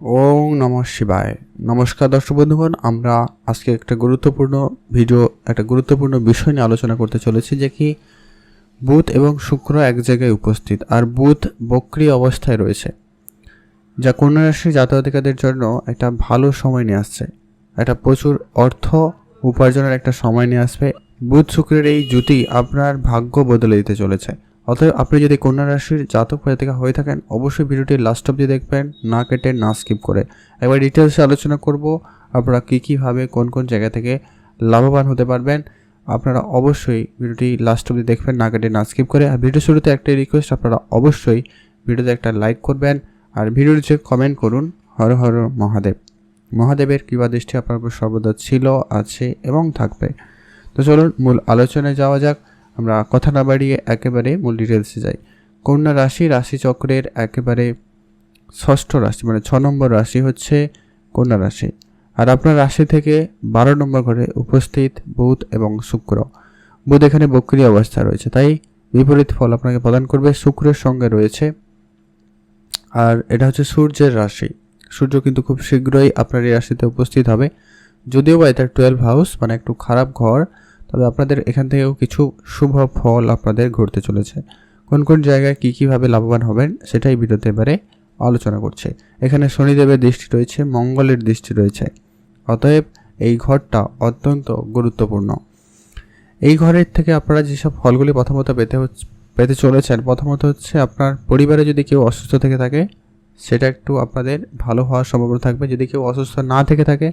ওং নম শিবায়। নমস্কার দর্শক বন্ধুগণ, আমরা আজকে একটা গুরুত্বপূর্ণ ভিডিও, একটা গুরুত্বপূর্ণ বিষয় নিয়ে আলোচনা করতে চলেছি যে কি বুধ এবং শুক্র এক জায়গায় উপস্থিত, আর বুধ বক্রি অবস্থায় রয়েছে। যা কন্যা রাশির জাতকাদের জন্য একটা ভালো সময় নিয়ে আসছে। একটা প্রচুর অর্থ উপার্জনের একটা সময় নিয়ে আসবে। বুধ শুক্রের এই জুতি আপনার ভাগ্য বদলে দিতে চলেছে। অতএব আপনি যদি কন্যা রাশির জাতক জাতিকা হয়ে থাকেন, অবশ্যই ভিডিওটি লাস্ট অব্দি দেখবেন, না কেটে না স্কিপ করে। একবার ডিটেলসে আলোচনা করব, আপনারা কী কীভাবে কোন কোন জায়গা থেকে লাভবান হতে পারবেন, আপনারা অবশ্যই ভিডিওটি লাস্ট অব্দি দেখবেন, না কেটে না স্কিপ করে। আর ভিডিও শুরুতে একটাই রিকোয়েস্ট আপনারা অবশ্যই ভিডিওতে একটা লাইক করবেন, আর ভিডিওর যে কমেন্ট করুন, হর হর মহাদেব। মহাদেবের কৃপা দৃষ্টি আপনার উপর সর্বদা ছিল, আছে এবং থাকবে। তো চলুন মূল আলোচনায় যাওয়া যাক। আমরা কথা না বাড়িয়ে একেবারে মূল ডিটেলসে যাই। কন্যা রাশি, রাশিচক্রের একেবারে ষষ্ঠ রাশি মানে ছ নম্বর রাশি হচ্ছে কন্যা রাশি। আর আপনার রাশি থেকে বারো নম্বর ঘরে উপস্থিত বুধ এবং শুক্র। বুধ এখানে বক্রি অবস্থা রয়েছে, তাই বিপরীত ফল আপনাকে প্রদান করবে, শুক্রের সঙ্গে রয়েছে। আর এটা হচ্ছে সূর্যের রাশি। সূর্য কিন্তু খুব শীঘ্রই আপনার এই রাশিতে উপস্থিত হবে। যদিও বা এটা টুয়েলভ হাউস মানে একটু খারাপ ঘর তবে আপনাদের এখান থেকেও কিছু শুভ ফল আপনাদের ঘটতে চলেছে। কোন কোন জায়গায় কী কীভাবে লাভবান হবেন সেটাই ভিডিওতে এবারে আলোচনা করছে। এখানে শনিদেবের দৃষ্টি রয়েছে, মঙ্গলের দৃষ্টি রয়েছে। অতএব এই ঘরটা অত্যন্ত গুরুত্বপূর্ণ। এই ঘরের থেকে আপনারা যেসব ফলগুলি প্রথমত পেতে পেতে চলেছেন, প্রথমত হচ্ছে আপনার পরিবারে যদি কেউ অসুস্থ থেকে থাকে, সেটা একটু আপনাদের ভালো হওয়ার সম্ভাবনা থাকবে। যদি কেউ অসুস্থ না থেকে থাকে,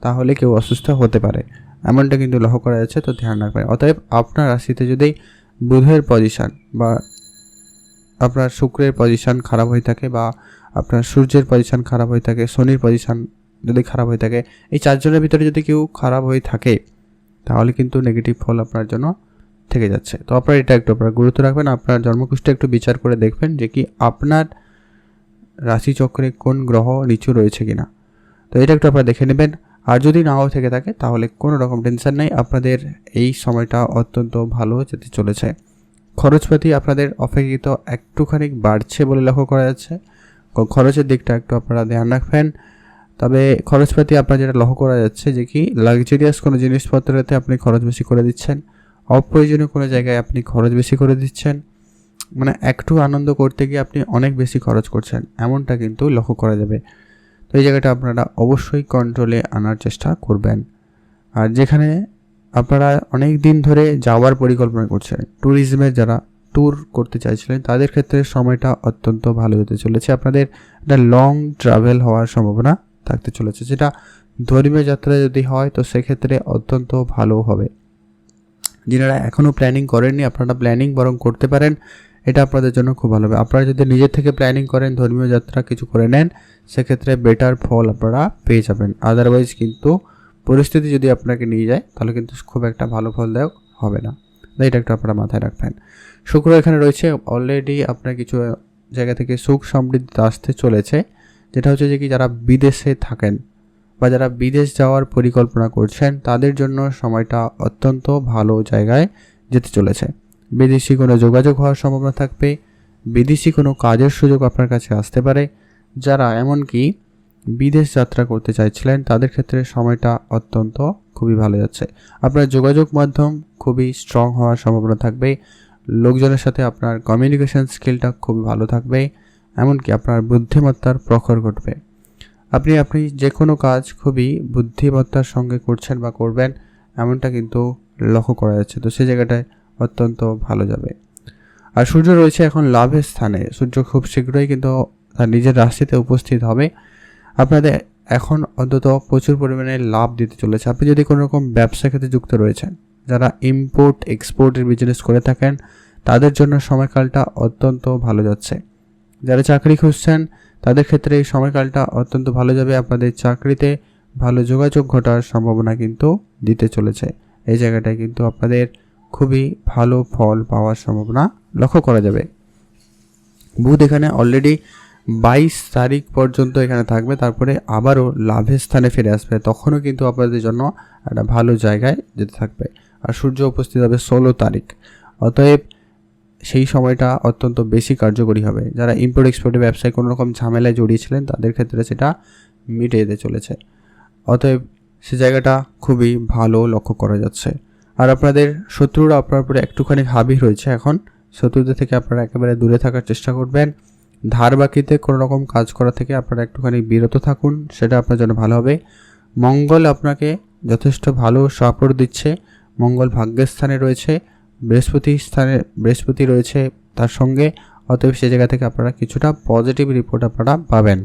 তাহলে কেউ অসুস্থ হতে পারে। এমনটা কিন্তু লক্ষ্য করা যাচ্ছে, তো ধ্যান রাখবেন। অতএব আপনার রাশিতে যদি বুধের পজিশান বা আপনার শুক্রের পজিশান খারাপ হয়ে থাকে বা আপনার সূর্যের পজিশান খারাপ হয়ে থাকে, শনির পজিশান যদি খারাপ হয়ে থাকে, এই চারজনের ভিতরে যদি কেউ খারাপ হয়ে থাকে, তাহলে কিন্তু নেগেটিভ ফল আপনার জন্য থেকে যাচ্ছে। তো আপনার এটা একটু আপনার গুরুত্ব রাখবেন, আপনার জন্মকুষ্ঠে একটু বিচার করে দেখবেন যে কি আপনার রাশিচক্রে কোন গ্রহ নিচু রয়েছে কিনা। তো এটা একটু আপনারা দেখে নেবেন। আর যদি নাও থেকে থাকে, তাহলে কোনো রকম টেনশন নেই। আপনাদের এই সময়টা অত্যন্ত ভালো যেতে চলেছে। খরচপাতি আপনাদের অপেক্ষিত একটুখানি বাড়ছে বলে লক্ষ্য করা যাচ্ছে। খরচের দিকটা একটু আপনারা ধ্যান রাখবেন। তবে খরচপাতি আপনার যেটা লক্ষ্য করা যাচ্ছে যে কি লাক্সারিয়াস কোনো জিনিসপত্রতে আপনি খরচ বেশি করে দিচ্ছেন। অপ্রয়োজনীয় কোনো জায়গায় আপনি খরচ বেশি করে দিচ্ছেন। মানে একটু আনন্দ করতে গিয়ে আপনি অনেক বেশি খরচ করছেন। এমনটা কিন্তু লক্ষ্য করা যাবে। তো এই জায়গাটা আপনারা অবশ্যই কন্ট্রোলে আনার চেষ্টা করবেন। আর যেখানে আপনারা অনেক দিন ধরে যাওয়ার পরিকল্পনা করছেন ট্যুরিজমের যারা ট্যুর করতে চাইছিলেন, তাদের ক্ষেত্রে সময়টা অত্যন্ত ভালো হতে চলেছে। আপনাদের একটা লং ট্রাভেল হওয়ার সম্ভাবনা থাকতে চলেছে, যেটা ধর্মীয় যাত্রা যদি হয়, তো সেক্ষেত্রে অত্যন্ত ভালো হবে। যিনারা এখনও প্ল্যানিং করেননি, আপনারা প্ল্যানিং বরং করতে পারেন। এটা আপনাদের জন্য খুব ভালো হবে। আপনারা যদি নিজের থেকে প্ল্যানিং করেন, ধর্মীয় যাত্রা কিছু করে নেন, সেক্ষেত্রে বেটার ফল আপনারা পেয়ে যাবেন। আদারওয়াইজ কিন্তু পরিস্থিতি যদি আপনাকে নিয়ে যায়, তাহলে কিন্তু খুব একটা ভালো ফলদায়ক হবে না। এটা একটু আপনারা মাথায় রাখবেন। শুক্র এখানে রয়েছে অলরেডি আপনার কিছু জায়গা থেকে সুখ সমৃদ্ধি আসতে চলেছে। যেটা হচ্ছে যে কি, যারা বিদেশে থাকেন বা যারা বিদেশ যাওয়ার পরিকল্পনা করছেন, তাদের জন্য সময়টা অত্যন্ত ভালো জায়গায় যেতে চলেছে। বিদেশি কোনো যোগাযোগ হওয়ার সম্ভাবনা থাকবে, বিদেশি কোনো কাজের সুযোগ আপনার কাছে আসতে পারে, যারা এমনকি বিদেশ যাত্রা করতে চাইছিলেন, তাদের ক্ষেত্রে সময়টা অত্যন্ত খুবই ভালো যাচ্ছে। আপনার যোগাযোগ মাধ্যম খুবই স্ট্রং হওয়ার সম্ভাবনা থাকবে, লোকজনের সাথে আপনার কমিউনিকেশন স্কিলটা খুবই ভালো থাকবে, এমনকি আপনার বুদ্ধিমত্তার প্রখর ঘটবে। আপনি আপনি যে কোনো কাজ খুবই বুদ্ধিমত্তার সঙ্গে করছেন বা করবেন, এমনটা কিন্তু লক্ষ্য করা যাচ্ছে। তো সেই জায়গাটায় অত্যন্ত ভালো যাবে। আর সূর্য রয়েছে এখন লাভের স্থানে। সূর্য খুব শীঘ্রই কিন্তু তার নিজের রাশিতে উপস্থিত হবে। আপনাদের এখন অন্তত প্রচুর পরিমাণে লাভ দিতে চলেছে। আপনি যদি কোনো রকম ব্যবসা ক্ষেত্রে যুক্ত রয়েছেন, যারা ইম্পোর্ট এক্সপোর্টের বিজনেস করে থাকেন, তাদের জন্য সময়কালটা অত্যন্ত ভালো যাচ্ছে। যারা চাকরি খুঁজছেন, তাদের ক্ষেত্রে এই সময়কালটা অত্যন্ত ভালো যাবে। আপনাদের চাকরিতে ভালো যোগাযোগ ঘটার সম্ভাবনা কিন্তু দিতে চলেছে। এই জায়গাটায় কিন্তু আপনাদের খুবই ভালো ফল পাওয়ার সম্ভাবনা লক্ষ্য করা যাবে। বুধ এখানে অলরেডি বাইশ তারিখ পর্যন্ত এখানে থাকবে, তারপরে আবারও লাভের স্থানে ফিরে আসবে। তখনও কিন্তু আপনাদের জন্য একটা ভালো জায়গায় যেতে থাকবে। আর সূর্য উপস্থিত হবে ষোলো তারিখ। অতএব সেই সময়টা অত্যন্ত বেশি কার্যকরী হবে। যারা ইম্পোর্ট এক্সপোর্টের ব্যবসায় কোনো রকম ঝামেলায় জড়িয়েছিলেন, তাদের ক্ষেত্রে সেটা মিটে যেতে চলেছে। অতএব সে জায়গাটা খুবই ভালো লক্ষ্য করা যাচ্ছে। আর আপনাদের শত্রুরা আপনার উপরে একটুখানি হাবি রয়েছে এখন। শত্রুদের থেকে আপনারা একেবারে দূরে থাকার চেষ্টা করবেন। ধার বাকিতে কোনো রকম কাজ করা থেকে আপনারা একটুখানি বিরত থাকুন, সেটা আপনার জন্য ভালো হবে। মঙ্গল আপনাকে যথেষ্ট ভালো সাপোর্ট দিচ্ছে। মঙ্গল ভাগ্যের স্থানে রয়েছে, বৃহস্পতি স্থানে, বৃহস্পতি রয়েছে তার সঙ্গে, অতএব সে জায়গা থেকে আপনারা কিছুটা পজিটিভ রিপোর্ট আপনারা পাবেন।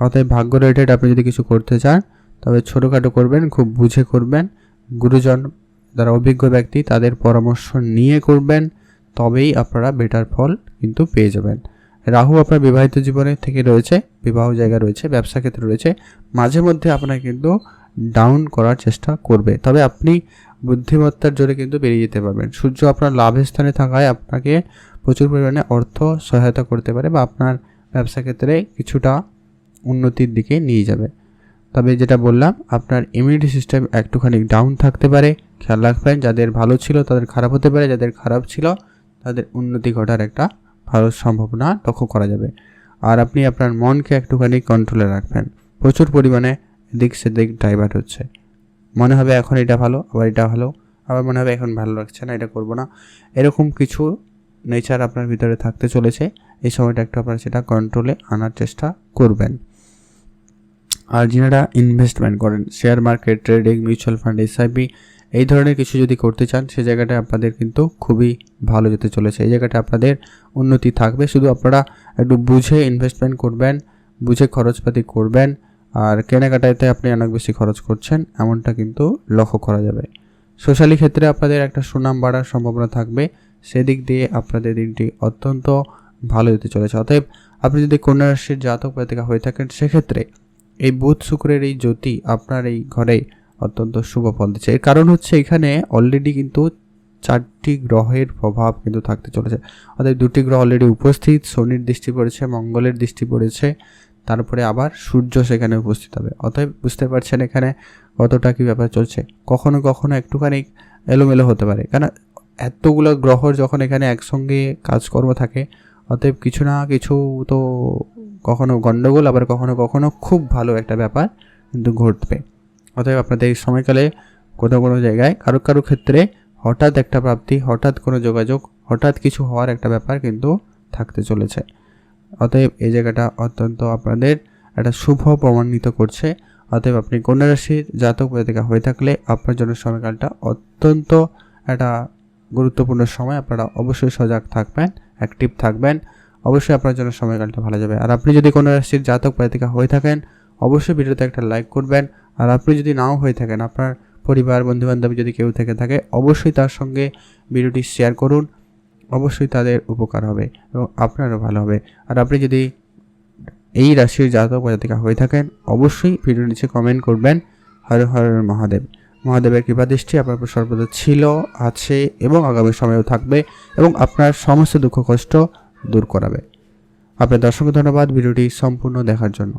অতএব ভাগ্য রিলেটেড আপনি যদি কিছু করতে চান, তবে ছোটোখাটো করবেন, খুব বুঝে করবেন। গুরুজন যারা অভিজ্ঞ ব্যক্তি, তাদের পরামর্শ নিয়ে করবেন, তবেই আপনারা বেটার ফল কিন্তু পেয়ে যাবেন। রাহু আপনার বিবাহিত জীবনে থেকে রয়েছে, বিবাহ জায়গা রয়েছে, ব্যবসা ক্ষেত্রে রয়েছে। মাঝে মধ্যে আপনাকে কিন্তু ডাউন করার চেষ্টা করবে, তবে আপনি বুদ্ধিমত্তার জোরে কিন্তু বেরিয়ে যেতে পারবেন। সূর্য আপনার লাভের স্থানে থাকায় আপনাকে প্রচুর পরিমাণে অর্থ সহায়তা করতে পারে বা আপনার ব্যবসা ক্ষেত্রে কিছুটা উন্নতির দিকে নিয়ে যাবে। তবে যেটা বললাম, আপনার ইমিউনিটি সিস্টেম একটুখানি ডাউন থাকতে পারে খেয়াল রাখবেন, যাদের ভালো ছিল তাদের খারাপ হতে পারে, যাদের খারাপ ছিল তাদের উন্নতি ঘটার একটা ভালো সম্ভাবনা লক্ষ্য করা যাবে। আর আপনি আপনার মনকে একটুখানি কন্ট্রোলে রাখবেন। প্রচুর পরিমাণে এদিক সেদিক ডাইভার্ট হচ্ছে। মনে হবে এখন এটা ভালো, আবার এটা ভালো, আবার মনে হবে এখন ভালো লাগছে না, এটা করব না। এরকম কিছু নেচার আপনার ভিতরে থাকতে চলেছে। এই সময়টা একটু আপনারা সেটা কন্ট্রোলে আনার চেষ্টা করবেন। আর যারা ইনভেস্টমেন্ট করেন share market trading mutual fund SIP এই ধরনের কিছু যদি করতে চান, সে জায়গাটা আপনাদের কিন্তু খুবই ভালো যেতে চলেছে। এই জায়গাটা আপনাদের উন্নতি থাকবে। শুধু আপনারা একটু বুঝে ইনভেস্টমেন্ট করবেন, বুঝে খরচপাতি করবেন, আর কেনাকাটাতে আপনি অনেক বেশি খরচ করছেন, এমনটা কিন্তু লক্ষ্য করা যাবে। সোশ্যালি ক্ষেত্রে আপনাদের একটা সুনাম বাড়ার সম্ভাবনা থাকবে। সেদিক দিয়ে আপনাদের দিনটি অত্যন্ত ভালো যেতে চলেছে। অতএব আপনি যদি কন্যা রাশির জাতক জাতিকা হয়ে থাকেন, সেক্ষেত্রে এই বুধ শুক্রের এই জ্যোতি আপনার এই ঘরে অত্যন্ত শুভ ফল দিচ্ছে। এর কারণ হচ্ছে এখানে অলরেডি কিন্তু চারটি গ্রহের প্রভাব কিন্তু থাকতে চলেছে। অর্থাৎ দুটি গ্রহ অলরেডি উপস্থিত, শনির দৃষ্টি পড়েছে, মঙ্গলের দৃষ্টি পড়েছে, তারপরে আবার সূর্য সেখানে উপস্থিত হবে। অতএব বুঝতে পারছেন এখানে কতটা কী ব্যাপার চলছে? কখনো কখনো একটুখানি এলোমেলো হতে পারে। কেন? এতগুলো গ্রহ যখন এখানে একসঙ্গে কাজকর্ম থাকে, অতএব কিছু না কিছু তো কখনো গণ্ডগোল আবার কখনো কখনো খুব ভালো একটা ব্যাপার কিন্তু ঘটবে। অতএব আপনাদের এই সময়কালে কোনো কোনো জায়গায়, কারও কারও ক্ষেত্রে হঠাৎ একটা প্রাপ্তি, হঠাৎ কোনো যোগাযোগ, হঠাৎ কিছু হওয়ার একটা ব্যাপার কিন্তু থাকতে চলেছে। অতএব এই জায়গাটা অত্যন্ত আপনাদের একটা শুভ প্রমাণিত করছে। অতএব আপনি কন্যা রাশির জাতক জাতিকা হয়ে থাকলে আপনার জন্য সময়কালটা অত্যন্ত একটা গুরুত্বপূর্ণ সময়। আপনারা অবশ্যই সজাগ থাকবেন অ্যাক্টিভ থাকবেন। অবশ্যই আপনার জন্য সময়কালটা ভালো যাবে। আর আপনি যদি কোনো রাশির জাতক জাতিকা হয়ে থাকেন, অবশ্যই ভিডিওতে একটা লাইক করবেন। আর আপনি যদি নাও হয়ে থাকেন, আপনার পরিবার, বন্ধুবান্ধব যদি কেউ থেকে থাকে, অবশ্যই তার সঙ্গে ভিডিওটি শেয়ার করুন। অবশ্যই তাদের উপকার হবে এবং আপনারও ভালো হবে। আর আপনি যদি এই রাশির জাতক জাতিকা হয়ে থাকেন, অবশ্যই ভিডিও নিচে কমেন্ট করবেন, হর হর মহাদেব। মহাদেবের কৃপা দৃষ্টি আপনার সর্বদা ছিল, আছে এবং আগামী সময়েও থাকবে এবং আপনার সমস্ত দুঃখ, কষ্ট দূর করাবে। আপনার দর্শক ধন্যবাদ ভিডিওটি সম্পূর্ণ দেখার জন্য।